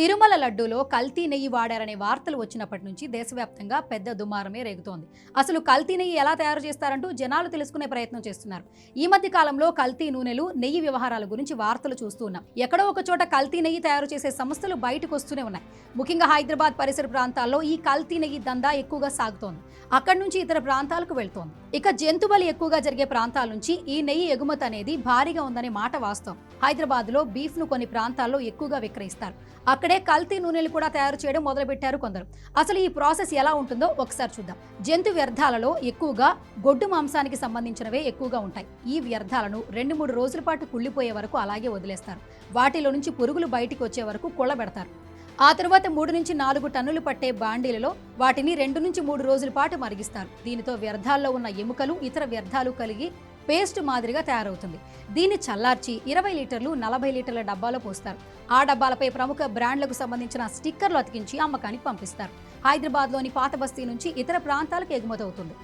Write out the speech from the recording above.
తిరుమల లడ్డూలో కల్తీ నెయ్యి వాడారనే వార్తలు వచ్చినప్పటి నుంచి దేశవ్యాప్తంగా పెద్ద దుమారమే రేగుతోంది. అసలు కల్తీ నెయ్యి ఎలా తయారు చేస్తారంటూ జనాలు తెలుసుకునే ప్రయత్నం చేస్తున్నారు. ఈ మధ్య కాలంలో కల్తీ నూనెలు నెయ్యి వ్యవహారాల గురించి వార్తలు చూస్తూ ఉన్నాం. ఎక్కడో ఒక చోట కల్తీ నెయ్యి తయారు చేసే సంస్థలు బయటకు వస్తూనే ఉన్నాయి. ముఖ్యంగా హైదరాబాద్ పరిసర ప్రాంతాల్లో ఈ కల్తీ నెయ్యి దందా ఎక్కువగా సాగుతోంది. అక్కడి నుంచి ఇతర ప్రాంతాలకు వెళ్తోంది. ఇక జంతుబలి ఎక్కువగా జరిగే ప్రాంతాల నుంచి ఈ నెయ్యి ఎగుమతి అనేది భారీగా ఉందనే మాట వాస్తవం. హైదరాబాద్లో బీఫ్ను కొన్ని ప్రాంతాల్లో ఎక్కువగా విక్రయిస్తారు. అక్కడ కల్తీ నూనెలు కూడా తయారు చేయడం మొదలుపెట్టారు కొందరు. అసలు ఈ ప్రాసెస్ ఎలా ఉంటుందో ఒకసారి చూద్దాం. జంతు వ్యర్థాలలో ఎక్కువగా గొడ్డు మాంసానికి సంబంధించినవే ఎక్కువగా ఉంటాయి. ఈ వ్యర్థాలను రెండు మూడు రోజుల పాటు కుళ్ళిపోయే వరకు అలాగే వదిలేస్తారు. వాటిలో నుంచి పురుగులు బయటికి వచ్చే వరకు కుళ్ళబెడతారు ఆ తర్వాత మూడు నుంచి నాలుగు టన్నులు పట్టే బాండీలలో వాటిని రెండు నుంచి మూడు రోజుల పాటు మరిగిస్తారు. దీనితో వ్యర్థాల్లో ఉన్న ఎముకలు ఇతర వ్యర్థాలు కలిగి పేస్ట్ మాదిరిగా తయారవుతుంది. దీన్ని చల్లార్చి ఇరవై లీటర్లు నలభై లీటర్ల డబ్బాలో పోస్తారు. ఆ డబ్బాలపై ప్రముఖ బ్రాండ్లకు సంబంధించిన స్టిక్కర్లు అతికించి అమ్మకానికి పంపిస్తారు. హైదరాబాద్లోని పాత బస్తీ నుంచి ఇతర ప్రాంతాలకు ఎగుమతవుతుంది